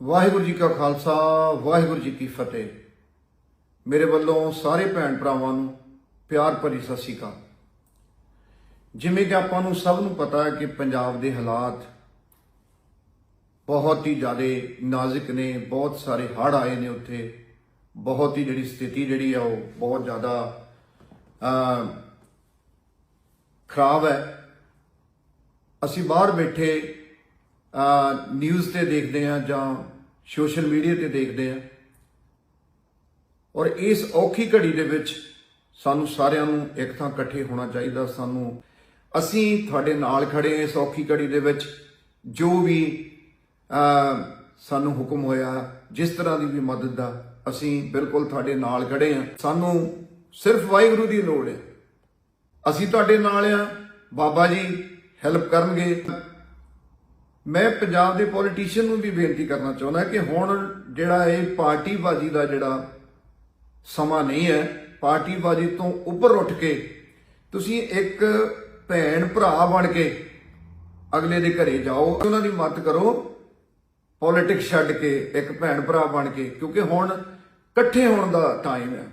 ਵਾਹਿਗੁਰੂ ਜੀ ਕਾ ਖਾਲਸਾ, ਵਾਹਿਗੁਰੂ ਜੀ ਕੀ ਫਤਿਹ। ਮੇਰੇ ਵੱਲੋਂ ਸਾਰੇ ਭੈਣ ਭਰਾਵਾਂ ਨੂੰ ਪਿਆਰ ਭਰੀ ਸਤਿ ਸ਼੍ਰੀ ਅਕਾਲ। ਜਿਵੇਂ ਕਿ ਆਪਾਂ ਨੂੰ ਸਭ ਨੂੰ ਪਤਾ ਹੈ ਕਿ ਪੰਜਾਬ ਦੇ ਹਾਲਾਤ ਬਹੁਤ ਹੀ ਜ਼ਿਆਦਾ ਨਾਜ਼ੁਕ ਨੇ, ਬਹੁਤ ਸਾਰੇ ਹੜ੍ਹ ਆਏ ਨੇ ਉੱਥੇ। ਬਹੁਤ ਹੀ ਜਿਹੜੀ ਸਥਿਤੀ ਜਿਹੜੀ ਆ, ਉਹ ਬਹੁਤ ਜ਼ਿਆਦਾ ਖਰਾਬ ਹੈ। ਅਸੀਂ ਬਾਹਰ ਬੈਠੇ ਨਿਊਜ਼ ਤੇ ਦੇਖਦੇ ਹਾਂ ਜਾਂ ਸੋਸ਼ਲ ਮੀਡੀਆ ਤੇ ਦੇਖਦੇ ਹਾਂ ਔਰ ਇਸ ਔਖੀ ਘੜੀ ਦੇ ਵਿੱਚ ਸਾਨੂੰ ਸਾਰਿਆਂ ਨੂੰ ਇੱਕ ਥਾਂ ਇਕੱਠੇ ਹੋਣਾ ਚਾਹੀਦਾ। ਸਾਨੂੰ, ਅਸੀਂ ਤੁਹਾਡੇ ਨਾਲ ਖੜੇ ਹਾਂ ਇਸ ਔਖੀ ਘੜੀ ਦੇ ਵਿੱਚ। ਜੋ ਵੀ ਸਾਨੂੰ ਹੁਕਮ ਹੋਇਆ, ਜਿਸ ਤਰ੍ਹਾਂ ਦੀ ਵੀ ਮਦਦ ਦਾ, ਅਸੀਂ ਬਿਲਕੁਲ ਤੁਹਾਡੇ ਨਾਲ ਖੜੇ ਹਾਂ। ਸਾਨੂੰ ਸਿਰਫ ਵਾਹਿਗੁਰੂ ਦੀ ਲੋੜ ਹੈ। ਅਸੀਂ ਤੁਹਾਡੇ ਨਾਲ ਆ ਬਾਬਾ ਜੀ ਹੈਲਪ ਕਰਨਗੇ। ਮੈਂ ਪੰਜਾਬ ਦੇ ਪੋਲੀਟੀਸ਼ੀਅਨ ਨੂੰ ਵੀ ਬੇਨਤੀ ਕਰਨਾ ਚਾਹੁੰਦਾ ਕਿ ਹੁਣ ਜਿਹੜਾ ਇਹ ਪਾਰਟੀਬਾਜ਼ੀ ਦਾ ਜਿਹੜਾ ਸਮਾਂ ਨਹੀਂ ਹੈ, ਪਾਰਟੀਬਾਜ਼ੀ ਤੋਂ ਉੱਪਰ ਉੱਠ ਕੇ ਤੁਸੀਂ ਇੱਕ ਭੈਣ ਭਰਾ ਬਣ ਕੇ ਅਗਲੇ ਦੇ ਘਰੇ ਜਾਓ, ਉਹਨਾਂ ਦੀ ਮਦਦ ਕਰੋ ਪੋਲਿਟਿਕਸ ਛੱਡ ਕੇ ਇੱਕ ਭੈਣ ਭਰਾ ਬਣ ਕੇ, ਕਿਉਂਕਿ ਹੁਣ ਇਕੱਠੇ ਹੋਣ ਦਾ ਟਾਈਮ ਹੈ।